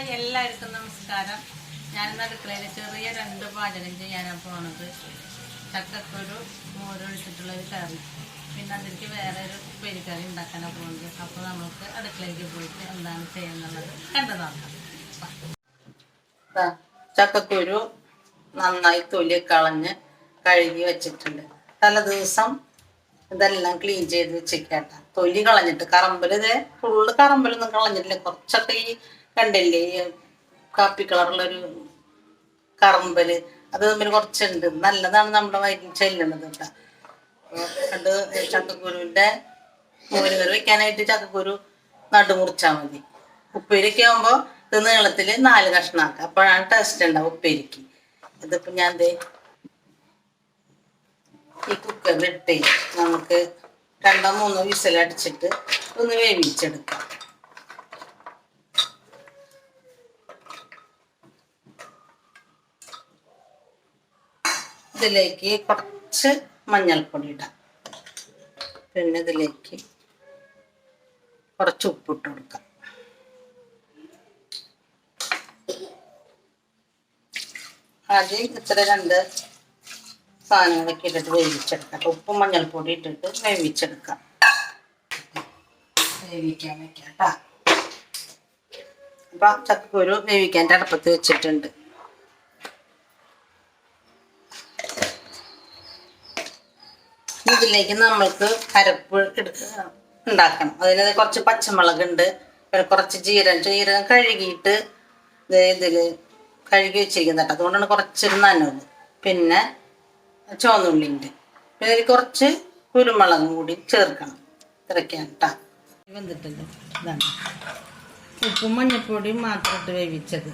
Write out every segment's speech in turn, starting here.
Hi എല്ലാവർക്കും നമസ്കാരം. ഞാൻ അടുക്കളയിൽ ചെറിയ രണ്ട് പാചകം ചെയ്യാനാണ് പോണത്. ചക്കക്കൊരു മോരൊഴിച്ചിട്ടുള്ള ഒരു കറി. പിന്നെ അതിലേക്ക് വേറെ ഒരു പെരിക്കറി ഉണ്ടാക്കാനാണ് പോകുന്നത് അപ്പോൾ നമുക്ക് അടുക്കളയിലേക്ക് പോയിട്ട് എന്താണ് ചെയ്യുന്നുള്ളത് കണ്ടതാണ് ചക്കക്കുരു നന്നായി തൊലി കളഞ്ഞ് കഴുകി വെച്ചിട്ടുണ്ട്. തല ദിവസം ഇതെല്ലാം ക്ലീൻ ചെയ്ത് വെച്ചേക്കാട്ട. തൊലി കളഞ്ഞിട്ട് കറമ്പൽ ഇത് ഫുള്ള് കറമ്പലൊന്നും കളഞ്ഞിട്ടില്ല. കുറച്ചൊക്കെ ഈ കണ്ടില്ലേ കാപ്പി കളറുള്ളൊരു കറമ്പൽ. അത് തമ്മിൽ കുറച്ചുണ്ട്. നല്ലതാണ് നമ്മുടെ വയറ്റിൽ ചെല്ലുന്നത് കേട്ടോ. കണ്ട് ചക്കക്കുരുവിന്റെ മോരുകറി വെക്കാനായിട്ട് ചക്കക്കുരു നടുമുറിച്ചാൽ മതി. ഉപ്പേരിക്ക് ആകുമ്പോൾ ഇത് നീളത്തിൽ നാല് കഷ്ണമാക്കുക അപ്പോഴാണ് ടേസ്റ്റ് ഉണ്ടാവും ഉപ്പേരിക്ക്. ഇതിപ്പോൾ ഞാൻ ദേ ഈ കുക്കറിലിട്ട് നമുക്ക് രണ്ടോ മൂന്നോ വിസലടിച്ചിട്ട് ഒന്ന് വേവിച്ചെടുക്കാം. ഇതിലേക്ക് കുറച്ച് മഞ്ഞൾപ്പൊടി ഇടാം. പിന്നെ ഇതിലേക്ക് കുറച്ച് ഉപ്പിട്ട് കൊടുക്കാം. ആദ്യം ഇത്ര രണ്ട് സാധനങ്ങളൊക്കെ ഇട്ടിട്ട് വേവിച്ചെടുക്കാം. ഉപ്പും മഞ്ഞൾപ്പൊടി ഇട്ടിട്ട് വേവിച്ചെടുക്കാം. വേവിക്കാൻ വെക്കാം കേട്ടോ അപ്പം ചക്കക്കുരു വേവിക്കാൻ അടുപ്പത്ത് വെച്ചിട്ടുണ്ട്. ഇതിലേക്ക് നമ്മൾക്ക് കരപ്പ് ഉണ്ടാക്കണം. അതിന് കുറച്ച് പച്ചമുളക് ഉണ്ട് കുറച്ച് ജീരകം. ജീരകം കഴുകിയിട്ട് ഇതിൽ കഴുകി വെച്ചിരിക്കുന്നുണ്ട് അതുകൊണ്ടാണ് കുറച്ചൊരു നനവ്. പിന്നെ ചുവന്നുള്ളി ഉണ്ട് പിന്നെ ഇതിൽ കുറച്ച് കുരുമുളകും കൂടി ചേർക്കണം. ഇത്രയ്ക്കാണ് കേട്ടോ. വെന്തിട്ടുണ്ട് ഇതാണ്. ഉപ്പും മഞ്ഞപ്പൊടിയും മാത്രം ഇട്ട് വേവിച്ചത്.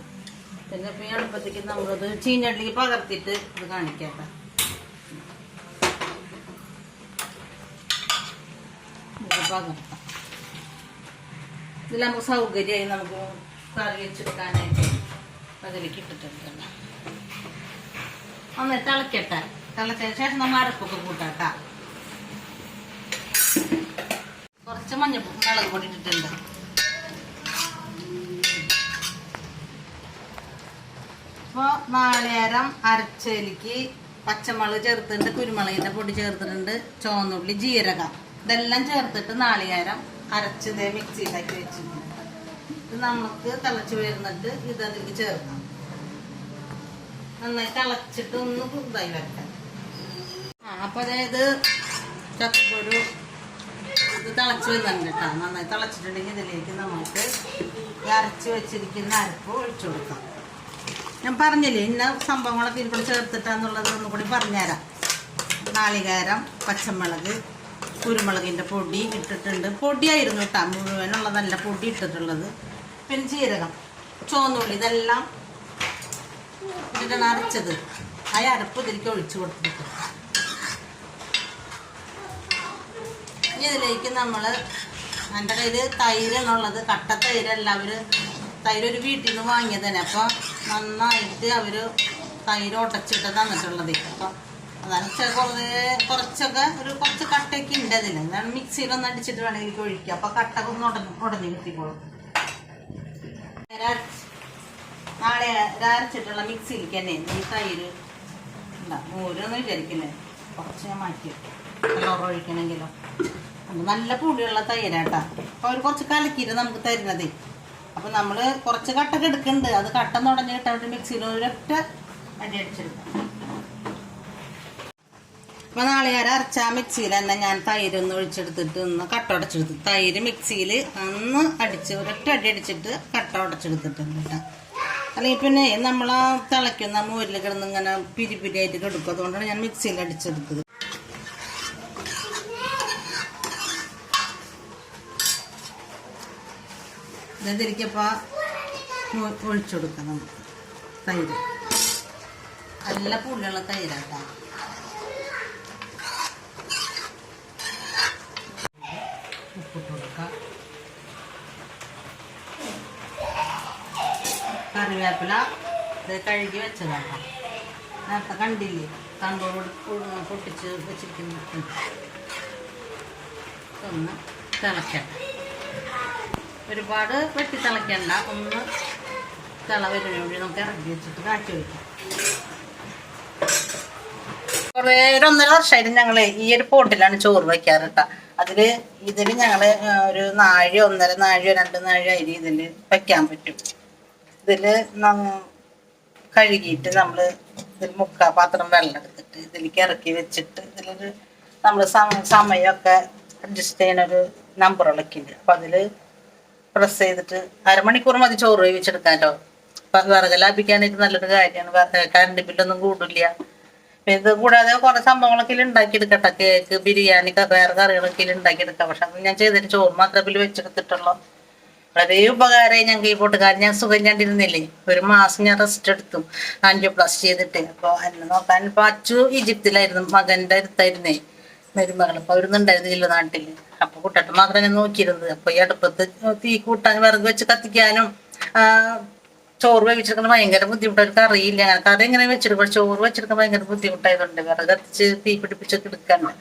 പിന്നെ ഇപ്പം ഈ അടുപ്പത്തേക്ക് നമ്മളത് ചീനട്ടിലേക്ക് പകർത്തിയിട്ട് ഇത് കാണിക്കാം കേട്ടോ. ഇത് പകർത്താം ഇതിൽ നമുക്ക് സൗകര്യമായി നമുക്ക് കറി വെച്ചെടുക്കാനായിട്ട് അതിലേക്ക് ഇട്ടിട്ടുണ്ട്. ഒന്ന് തിളക്കട്ടെ. തിളച്ചതിന് ശേഷം നമ്മൾ അരപ്പൊക്കെ കൂട്ടാട്ടാ. കുറച്ച് മഞ്ഞപ്പൊടി മുളക് പൊടി ഇട്ടിട്ടുണ്ട്. ഇപ്പോൾ നാളികേരം അരച്ചതിലേക്ക് പച്ചമുളക് ചേർത്തിട്ടുണ്ട് കുരുമുളകിന്റെ പൊടി ചേർത്തിട്ടുണ്ട് ചുവന്നുള്ളി ജീരകം. ഇതെല്ലാം ചേർത്തിട്ട് നാളികേരം അരച്ചത് മിക്സിയിലാക്കി വെച്ചിട്ടുണ്ട്. ഇത് നമുക്ക് തിളച്ച് വരുന്നിട്ട് ഇത് അതിലേക്ക് ചേർക്കാം. നന്നായി തിളച്ചിട്ട് ഒന്ന് ഇതായി വരട്ടെ. ആ അപ്പൊ അതായത് ചക്കപ്പൊരു ഇത് തിളച്ച് വരുന്നുണ്ട് കേട്ടോ. നന്നായി തിളച്ചിട്ടുണ്ടെങ്കിൽ ഇതിലേക്ക് നമുക്ക് അരച്ച് വെച്ചിരിക്കുന്ന അരപ്പ് ഒഴിച്ചു കൊടുക്കാം. ഞാൻ പറഞ്ഞില്ലേ ഇന്ന സംഭവങ്ങളൊക്കെ ഇതിൽ കൂടെ ചേർത്തിട്ടാന്നുള്ളത് ഒന്നും കൂടി പറഞ്ഞുതരാം. നാളികേരം പച്ചമുളക് കുരുമുളകിന്റെ പൊടി ഇട്ടിട്ടുണ്ട്. പൊടിയായിരുന്നു കേട്ടോ മുഴുവനുള്ളതല്ല പൊടി ഇട്ടിട്ടുള്ളത്. പിന്നെ ജീരകം ചുവന്നുള്ളി ഇതെല്ലാം ഇട്ടിട്ടാണ് അരച്ചത്. ആ അരപ്പ് ഇതിലേക്ക് ഒഴിച്ചു കൊടുത്തിട്ട് ഇനി ഇതിലേക്ക് നമ്മൾ എന്റെ കയ്യിൽ തൈര് എന്നുള്ളത് കട്ട തൈരല്ല. അവർ തൈര് ഒരു വീട്ടിൽ നിന്ന് വാങ്ങിയത് തന്നെ അപ്പോൾ നന്നായിട്ട് അവർ തൈര് ഉടച്ചിട്ട് തന്നിട്ടുള്ളത്. അപ്പം അതാണ് കുറേ കുറച്ചൊക്കെ ഒരു കുറച്ച് കട്ടയൊക്കെ ഉണ്ട് അതിൽ അതാണ് മിക്സിയിലൊന്ന് അടിച്ചിട്ട് വേണമെങ്കിൽ ഒഴിക്കുക അപ്പോൾ കട്ടൊക്കെ ഒന്ന് ഉടഞ്ഞ് ഉടഞ്ഞ് കിട്ടിക്കോളും. നാളെ അരച്ചിട്ടുള്ള മിക്സിയിലേക്ക് തന്നെ ഈ തൈര് ഉണ്ടാ മോരൊന്നും വിചാരിക്കില്ലേ? കുറച്ച് ഞാൻ മാറ്റി ഒഴിക്കണമെങ്കിലോ. അത് നല്ല പുളിയുള്ള തൈരാട്ടാ. അപ്പോൾ അവർ കുറച്ച് കലക്കിയിട്ട് നമുക്ക് തരുന്നതേ. അപ്പോൾ നമ്മൾ കുറച്ച് കട്ടൊക്കെ എടുക്കുന്നുണ്ട്. അത് കട്ട നുടഞ്ഞ് കിട്ടാൻ വേണ്ടി മിക്സിയിൽ ഒരൊറ്റ അടി അടിച്ചെടുക്കാം. അപ്പോൾ നാളെ ഞാൻ അരച്ച ആ മിക്സിയിൽ തന്നെ ഞാൻ തൈര് ഒന്ന് ഒഴിച്ചെടുത്തിട്ട് ഒന്ന് കട്ട ഉടച്ചെടുത്തു. തൈര് മിക്സിയിൽ ഒന്ന് അടിച്ച് ഒരൊറ്റ അടി അടിച്ചിട്ട് കട്ട ഉടച്ചെടുത്തിട്ടുണ്ട് കേട്ടോ. അല്ലെങ്കിൽ പിന്നെ നമ്മൾ തിളയ്ക്കുന്ന മോരിൽ കിടന്ന് ഇങ്ങനെ പിരി പിരിയായിട്ട് കിടക്കും. അതുകൊണ്ടാണ് ഞാൻ മിക്സിയിൽ അടിച്ചെടുത്തത്. ഇതിരിക്കപ്പോൾ ഒഴിച്ചു കൊടുക്കാം നമുക്ക് തൈര്. നല്ല പുള്ളിയുള്ള തൈരാട്ടാ. ഉപ്പിട്ട് കൊടുക്കാം. കറിവേപ്പില ഇത് കഴുകി വെച്ചതാക്കാം നേരത്തെ കണ്ടില്ലേ? തണ്ടോട് പൊട്ടിച്ച് വെച്ചിരിക്കുന്ന. ഒന്ന് തിളക്കണ്ട ഒരുപാട് വെട്ടി തിളക്കണ്ട ഒന്ന് തിള വരുന്നതിന് വേണ്ടി നമുക്ക് ഇറക്കി വെച്ചിട്ട് കാച്ചി വയ്ക്കാം കുറേ ഒന്നര വർഷമായിട്ട് ഞങ്ങൾ ഈ ഒരു പോട്ടിലാണ് ചോറ് വയ്ക്കാറ് കേട്ടോ. അതിൽ ഇതിൽ ഞങ്ങൾ ഒരു നാഴി ഒന്നര നാഴിയോ രണ്ട് നാഴിയോ അരി ഇതിൽ വെക്കാൻ പറ്റും. ഇതിൽ കഴുകിയിട്ട് നമ്മൾ ഇതിൽ മുക്കാ പാത്രം വെള്ളം എടുത്തിട്ട് ഇതിലേക്ക് ഇറക്കി വെച്ചിട്ട് ഇതിലൊരു നമ്മൾ സമയമൊക്കെ അഡ്ജസ്റ്റ് ചെയ്യുന്ന ഒരു നമ്പർ ഇളക്കിണ്ട് അപ്പം അതിൽ പ്രസ് ചെയ്തിട്ട് അരമണിക്കൂർ മതി ചോറ് വേവിച്ചെടുക്കാമല്ലോ അപ്പം വിറക് ലാഭിക്കാനായിട്ട് നല്ലൊരു കാര്യമാണ്. കറണ്ട് ബില്ലൊന്നും കൂടില്ല. ഇത് കൂടാതെ കുറെ സംഭവങ്ങളൊക്കെ ഉണ്ടാക്കി ഉണ്ടാക്കിയെടുക്കട്ടെ കേക്ക് ബിരിയാണി വേറെ കറികളൊക്കെ ഉണ്ടാക്കി ഉണ്ടാക്കിയെടുക്കാം പക്ഷെ ഞാൻ ചെയ്തിട്ട് ചോറ് മാത്രമേ ഇതിൽ വെച്ചെടുത്തിട്ടുള്ളൂ. വളരെ ഉപകാരമായി ഞാൻ കാരണം ഞാൻ സുഖം കണ്ടിരുന്നില്ലേ? ഒരു മാസം ഞാൻ റെസ്റ്റ് എടുത്തു. അഞ്ചു പ്ലസ് ചെയ്തിട്ട്. അപ്പോൾ എന്നെ നോക്കാൻ ഇപ്പൊ അച്ചു ഈജിപ്തിലായിരുന്നു. മകന്റെ അടുത്തായിരുന്നേ. മരുമകൾ അപ്പൊ അവിടുന്ന് ഉണ്ടായിരുന്നില്ല നാട്ടിൽ. അപ്പൊ കുട്ടട്ട് മാത്രം ഞാൻ നോക്കിയിരുന്നത്. അപ്പൊ ഈ അടുപ്പത്ത് തീ കൂട്ടാൻ വിറക് വെച്ച് കത്തിക്കാനും ചോറ് വേവിച്ചെടുക്കുന്ന ഭയങ്കര ബുദ്ധിമുട്ടായിരിക്കും അറിയില്ല. ഞങ്ങൾക്ക് അതെങ്ങനെ എങ്ങനെ വെച്ചെടുക്കും ചോറ് വെച്ചെടുക്കാൻ ഭയങ്കര ബുദ്ധിമുട്ടായതുകൊണ്ട് വിറക് കത്തിച്ച് തീ പിടിപ്പിച്ചൊക്കെ എടുക്കാണ്ട്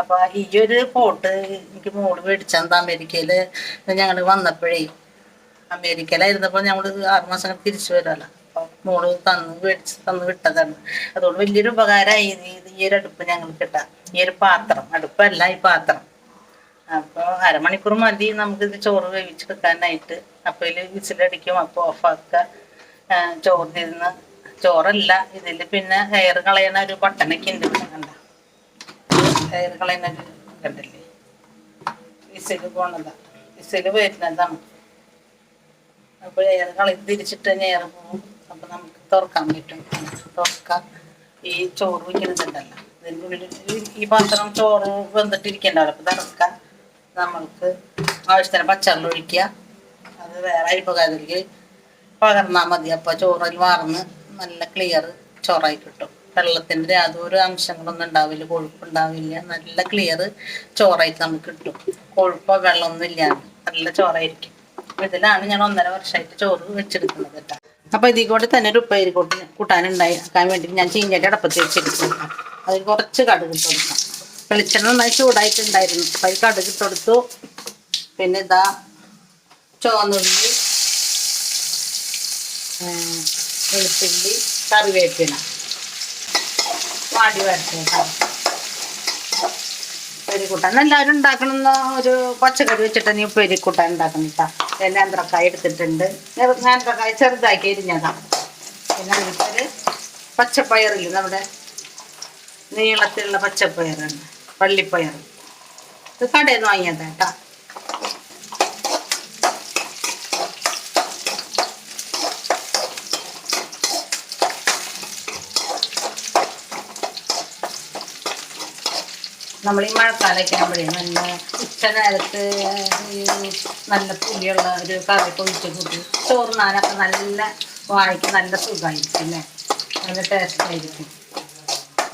അപ്പൊ ഈ ഒരു പോട്ട് എനിക്ക് മോൾ മേടിച്ചത് അമേരിക്കയിൽ. ഞങ്ങൾ വന്നപ്പോഴേ അമേരിക്കയിലായിരുന്നപ്പോൾ ഞങ്ങൾ ആറുമാസം തിരിച്ചു വരുമല്ലോ അപ്പൊ മോൾ തന്ന് മേടിച്ച് തന്ന് വിട്ടതാണ്. അതുകൊണ്ട് വലിയൊരു ഉപകാരമായി ഈ ഒരു അടുപ്പ് ഞങ്ങൾക്ക് കിട്ടാം ഈ ഒരു പാത്രം. അടുപ്പല്ല ഈ പാത്രം. അപ്പോൾ അരമണിക്കൂർ മതി നമുക്ക് ഇത് ചോറ് വേവിച്ചെടുക്കാനായിട്ട് അപ്പോൾ ഇതിൽ വിസിലടിക്കും അപ്പോൾ ഓഫാക്കുക. ചോറ് തിരുന്ന് ചോറല്ല ഇതിൽ പിന്നെ ഹെയർ കളയണ ഒരു ബട്ടണൊക്കെ ഉണ്ട് കണ്ട. ഹെയർ കളയണ ഒരു കണ്ടില്ലേ? വിസിൽ പോണതാ. വിസിൽ വരുന്നതാണ്. അപ്പോൾ എയർ കളി തിരിച്ചിട്ട് എയർ പോകും. അപ്പോൾ നമുക്ക് തുറക്കാൻ പറ്റും. തുറക്കാം. ഈ ചോറ് വയ്ക്കുന്നുണ്ടല്ലോ ഇതിന്റെ ഉള്ളിൽ ഈ- പാത്രം ചോറ് വെന്തിട്ടിരിക്കണ്ടല്ലോ. അപ്പോൾ തുറക്കാം. നമ്മൾക്ക് ആവശ്യത്തിന് പച്ചവെള്ളം ഒഴിക്കുക. അത് വേറെ അരിപ്പകാതിലേക്ക് പകർന്നാൽ മതി. അപ്പോൾ ചോറിൽ വാർന്ന് നല്ല ക്ലിയർ ചോറായി കിട്ടും. വെള്ളത്തിന്റെ യാതൊരു അംശങ്ങളൊന്നും ഉണ്ടാവില്ല. കൊഴുപ്പുണ്ടാവില്ല നല്ല ക്ലിയർ ചോറായിട്ട് നമുക്ക് കിട്ടും. കൊഴുപ്പോ വെള്ളമൊന്നും ഇല്ലാണ്ട് നല്ല ചോറായിരിക്കും. ഇതിലാണ് ഞാൻ ഒന്നര വർഷമായിട്ട് ചോറ് വെച്ചെടുക്കുന്നത് കേട്ടോ. അപ്പോൾ ഇതിൽ കൂടെ തന്നെ ഒരു ഉപ്പേരി കൂട്ടി കൂട്ടാനുണ്ടാക്കാൻ വേണ്ടി ഞാൻ ചീഞ്ഞിട്ട് അടപ്പത്ത് വെച്ചെടുക്കുന്നു അതിൽ കുറച്ച് കടുക് കൊടുക്കാം. വെളിച്ചെണ്ണ നന്നായി ചൂടായിട്ടുണ്ടായിരുന്നു. അപ്പം അതിൽ കടുക് ഇട്ട് കൊടുത്തു. പിന്നെ ഇതാ ചുവന്നുള്ളി വെളുത്തുള്ളി കറിവേപ്പില. വാടി വരട്ടേക്കാം പെരിക്കൂട്ടാൻ എല്ലാവരും ഉണ്ടാക്കണമെന്ന ഒരു പച്ചക്കറി വെച്ചിട്ട് നീ ഉപ്പേരിക്കൂട്ടാൻ ഉണ്ടാക്കണിട്ടാ അന്ത്രക്കായ എടുത്തിട്ടുണ്ട്. അന്ത്രക്കായ ചെറുതാക്കി എരിഞ്ഞതാ. പിന്നെ അതിനൊരു പച്ചപ്പയറില്ല നമ്മുടെ നീളത്തിലുള്ള പച്ചപ്പയറാണ്. പള്ളിപ്പയർ. ഇത് കടയിൽ നിന്ന് വാങ്ങിയതാ കേട്ടാ. നമ്മൾ ഈ മഴക്കാലമൊക്കെ ആകുമ്പോഴേ നല്ല ഉച്ച നേരത്ത് നല്ല പുളിയുള്ള ഒരു കറിയൊക്കെ ഒഴിച്ച് കൂട്ടി. ചോറുന്നാനൊക്കെ നല്ല വായിക്ക് നല്ല സുഖമായിരിക്കും അല്ലേ? നല്ല ടേസ്റ്റ് ആയിരിക്കും.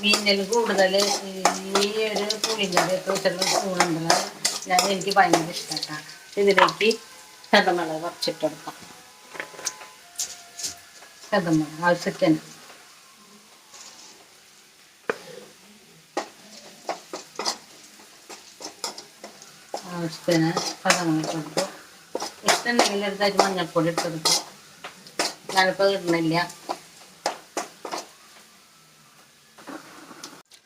മീനിൽ കൂടുതൽ ഈ ഒരു പുളിങ്കറിയൊക്കെ വെച്ചുള്ള സ്പൂണുണ്ടല്ലോ ഞാൻ എനിക്ക് ഭയങ്കര ഇഷ്ടമാണ് ഇതിലേക്ക് കഥമള കുറച്ചിട്ടെടുക്കാം കഥമുളക് ആവശ്യത്തിന് ആവശ്യത്തിന് കഥമുളക് കൊടുക്കും ഇഷ്ടമുണ്ടെങ്കിൽ എടുത്തായിട്ട് മഞ്ഞൾപ്പൊടി ഇട്ട് ഞാനിപ്പോൾ ഇടുന്നില്ല.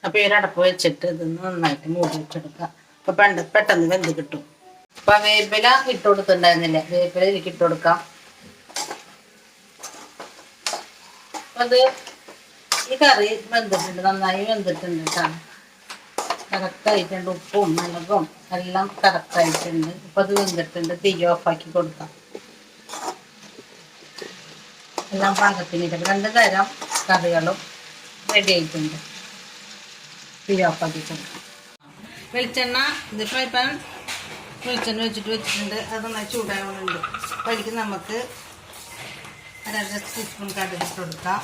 അപ്പോൾ ഈ വെച്ചിട്ട് ഇത് നന്നായിട്ട് മൂടി വെച്ചെടുക്കുക. അപ്പോൾ പെണ്ട പെട്ടെന്ന് വെന്ത് കിട്ടും. അപ്പം വേപ്പില ഇട്ട് കൊടുത്തിട്ടുണ്ടായിരുന്നില്ല? വേപ്പില എനിക്ക് ഇട്ട് കൊടുക്കാം. അത് ഈ കറി വെന്തിട്ടുണ്ട്. നന്നായി വെന്തിട്ടുണ്ട് കേട്ടോ. കറക്റ്റായിട്ടുണ്ട് ഉപ്പും മുളകും എല്ലാം കറക്റ്റായിട്ടുണ്ട് ഇപ്പം അത് വെന്തിട്ടുണ്ട്. തീ ഓഫാക്കി കൊടുക്കാം. എല്ലാം പാകത്തിന് രണ്ട് തരം കറികളും റെഡി ആയിട്ടുണ്ട്. തീ ഓഫാക്കി കൊടുക്കാം വെളിച്ചെണ്ണ ഇത് ഫ്രൈ പാൻ വെളിച്ചെണ്ണ വെച്ചിട്ട് വെച്ചിട്ടുണ്ട്. അത് നന്നായി ചൂടാകുന്നുണ്ട് അതിലേക്ക് നമുക്ക് അര ടീസ്പൂൺ കടുക് കൊടുക്കാം.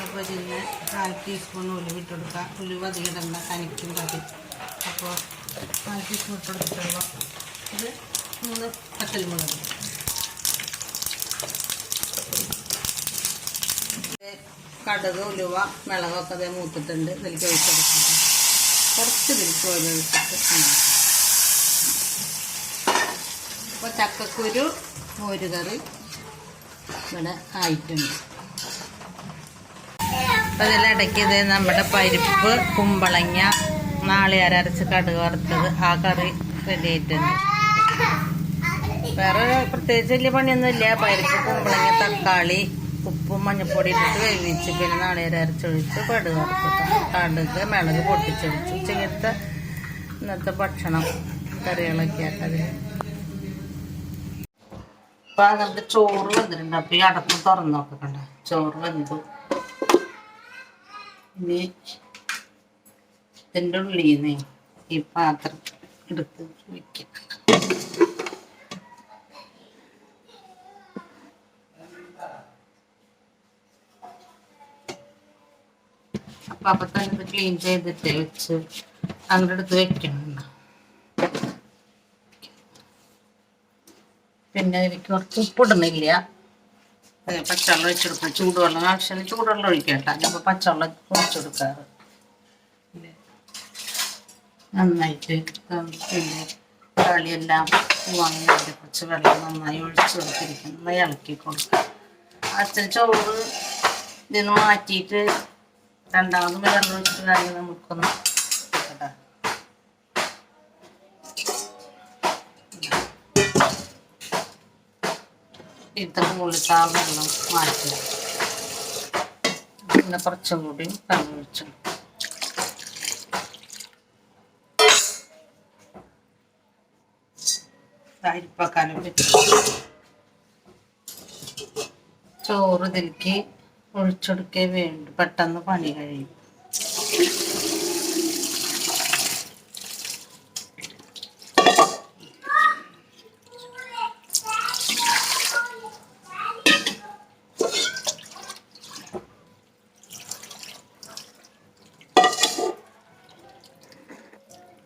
അപ്പോൾ പിന്നെ കാൽ ടീസ്പൂൺ ഉലുവ ഇട്ട് കൊടുക്കാം. ഉലുവ അധികം ഇടണ്ട കനിക്കും കറി അപ്പോൾ കാൽ ടീസ്പൂൺ ഇട്ട് കൊടുത്തിട്ടുള്ളൂ. ഇത് മൂന്ന് പച്ചൽമുളക് കടുക് ഉലുവ മുളകൊക്കെ അതേ മൂത്തിട്ടുണ്ട്. ഇതിലേക്ക് ഒഴിച്ചെടുക്കുന്നത് കുറച്ച് ഇതിലേക്ക് ഒഴിച്ചിട്ട് അപ്പോൾ ചക്കക്കുരു മോര് കറി ഇവിടെ ആയിട്ടുണ്ട്. അപ്പം ഇതിലിടയ്ക്ക് ഇത് നമ്മുടെ പരിപ്പ് കുമ്പളങ്ങ നാളികേര അരച്ച് കടുക് വറുത്തത് ആ കറി റെഡി ആയിട്ടുണ്ട്. വേറെ പ്രത്യേകിച്ച് വലിയ പണിയൊന്നുമില്ല. പരിപ്പ് കുമ്പളങ്ങ തക്കാളി ഉപ്പും മഞ്ഞപ്പൊടി ഇട്ടിട്ട് വേവിച്ച് പിന്നെ നാളികേരം അരച്ചൊഴിച്ച് കടുക് കടുക് മിളക് പൊട്ടിച്ചൊഴിച്ച് ഉച്ചക്കത്തെ ഇന്നത്തെ ഭക്ഷണം കറികളൊക്കെ ആട്ടത് അപ്പൊ അങ്ങനത്തെ ചോറ് വന്നിട്ടുണ്ട്. അപ്പൊ ഈ അടപ്പ് തുറന്നു നോക്കണ്ട ചോറ് വെന്തു. ഇനി ഇതിന്റെ ഉള്ളിൽ ഈ പാത്രം എടുത്ത് വെക്കാം. അപ്പൊ അപ്പൊ തന്നെ ഇത് ക്ലീൻ ചെയ്തിട്ട് വെച്ച് അങ്ങോട്ട് എടുത്ത് വെക്കണം പിന്നെ എനിക്ക് കുറച്ച് ഉപ്പിടുന്നില്ല. പച്ചവെള്ളം ഒഴിച്ചെടുക്കണം ചൂടുവെള്ളം ആവശ്യം ചൂടുവെള്ളം ഒഴിക്കട്ടെ ഞാൻ പച്ചവെള്ളം ഒഴിച്ചെടുക്കാറ് നന്നായിട്ട് പിന്നെ കളിയെല്ലാം വാങ്ങിയതിന്റെ കുറച്ച് വെള്ളം നന്നായി ഒഴിച്ചു കൊടുത്തിരിക്കും നന്നായി ഇളക്കി കൊടുക്കുക അച്ഛൻ ചോറ് ഇതിന് മാറ്റിയിട്ട് രണ്ടാമത് വെള്ളം ഒഴിച്ചിട്ട് കാര്യം നമുക്കൊന്ന് കേട്ടോ. മുകളിലത്തെ ആ വെള്ളം മാറ്റുക പിന്നെ കുറച്ചും കൂടി വെള്ളം ഒഴിച്ചു. അരിപ്പക്കാലം വെച്ചു ചോറ് ഇതിലേക്ക് ഒഴിച്ചെടുക്കേ വേണ്ടു. പെട്ടെന്ന് പണി കഴിയും.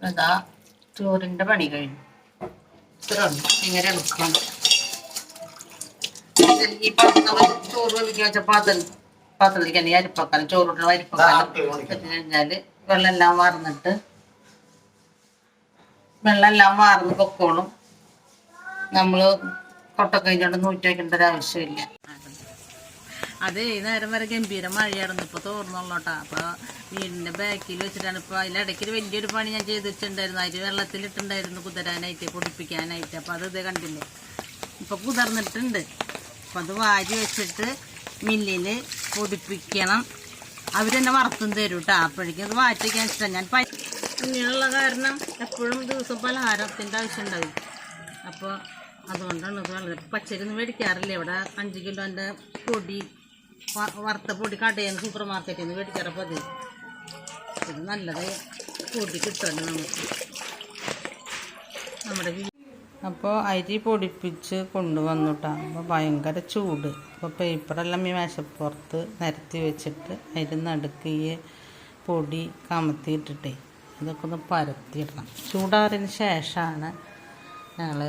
അതാ ചോറിന്റെ പണി കഴിഞ്ഞു. ഇത്ര ഉള്ളു. ഇങ്ങനെ എടുക്കണം. ഈ പാത്രം ചോറ് വെക്കാൻ വെച്ച പാത്രം പാത്രത്തിലേക്ക് തന്നെ അരിപ്പക്കാലം ചോറിട്ട് അരിപ്പക്കാലം ഇട്ട് കഴിഞ്ഞാൽ വെള്ളം എല്ലാം വാർന്നിട്ട് വെള്ളം എല്ലാം വാർന്ന് പൊക്കോളും. നമ്മൾ കൊട്ട കഴിഞ്ഞോണ്ട് നൂറ്റി വയ്ക്കേണ്ട ഒരു ആവശ്യമില്ല. അതെ ഈ നേരം വരെ ഗംഭീര മഴയായിരുന്നു. ഇപ്പൊ തോർന്നുള്ളോട്ടാ. അപ്പൊ വീടിന്റെ ബാക്കിൽ വെച്ചിട്ടാണ്. ഇപ്പൊ അതിലിടയ്ക്ക് ഒരു വലിയൊരു പണി ഞാൻ ചെയ്ത് വെച്ചിട്ടുണ്ടായിരുന്നു അതിൽ വെള്ളത്തിലിട്ടുണ്ടായിരുന്നു കുതിരാനായിട്ട് പൊടിപ്പിക്കാനായിട്ട് അപ്പൊ അത് ഇത് കണ്ടില്ലേ? ഇപ്പൊ കുതിർന്നിട്ടുണ്ട്. അപ്പൊ അത് വാരി വെച്ചിട്ട് മില്ലിൽ പൊടിപ്പിക്കണം. അവരെന്നെ വറുത്തും തരും കേട്ടോ അപ്പോഴേക്കും അത് വാറ്റിക്കാൻ ഇഷ്ടം. ഞാൻ ഇങ്ങനെയുള്ള കാരണം എപ്പോഴും ദിവസം പലഹാരത്തിന്റെ ആവശ്യം ഉണ്ടാവും അപ്പോൾ അതുകൊണ്ടാണ് ഇത് വളരെ പച്ചരി ഒന്നും മേടിക്കാറില്ല. ഇവിടെ അഞ്ച് കിലോന്റെ പൊടി വറുത്ത പൊടി നിന്ന് സൂപ്പർ മാർക്കറ്റിൽ നിന്ന് മേടിക്കാറപ്പോൾ അത് ഇത് നല്ലത് പൊടി കിട്ടുമല്ലോ നമുക്ക്. നമ്മുടെ അപ്പോൾ അരി പൊടിപ്പിച്ച് കൊണ്ടുവന്നുട്ടാ. അപ്പോൾ ഭയങ്കര ചൂട്. അപ്പോൾ പേപ്പറെല്ലാം ഈ മേശപ്പുറത്ത് നിരത്തി വെച്ചിട്ട് അതിന്റെ നടുക്ക് ഈ പൊടി കമത്തി അതൊക്കെ ഒന്ന് പരത്തിയിടണം. ചൂടാറിന് ശേഷമാണ് ഞങ്ങൾ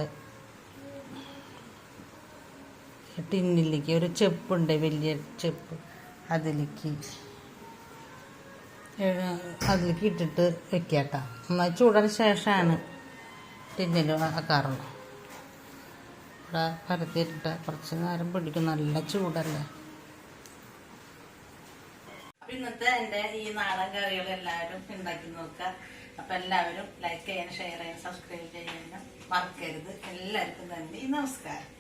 ടിന്നിലേക്ക് ഒരു ചെപ്പുണ്ട് വലിയ ചെപ്പ്. അതിലേക്ക് അതിലേക്ക് ഇട്ടിട്ട് വെക്കാട്ടോ. എന്നാൽ ചൂടാറിന് ശേഷമാണ് ടിന്നിൽ ആക്കാറുണ്ട് ഇവിടെ പരത്തിയിട്ടിട്ട് കുറച്ച് നേരം പിടിക്കും. നല്ല ചൂടല്ലേ? ഇന്നത്തെ എന്റെ ഈ നാടൻ കറികൾ എല്ലാവരും ഉണ്ടാക്കി നോക്കുക. അപ്പം എല്ലാവരും ലൈക്ക് ചെയ്യാനും ഷെയർ ചെയ്യാനും സബ്സ്ക്രൈബ് ചെയ്യാനും മറക്കരുത്. എല്ലാവർക്കും നന്ദി. നമസ്കാരം.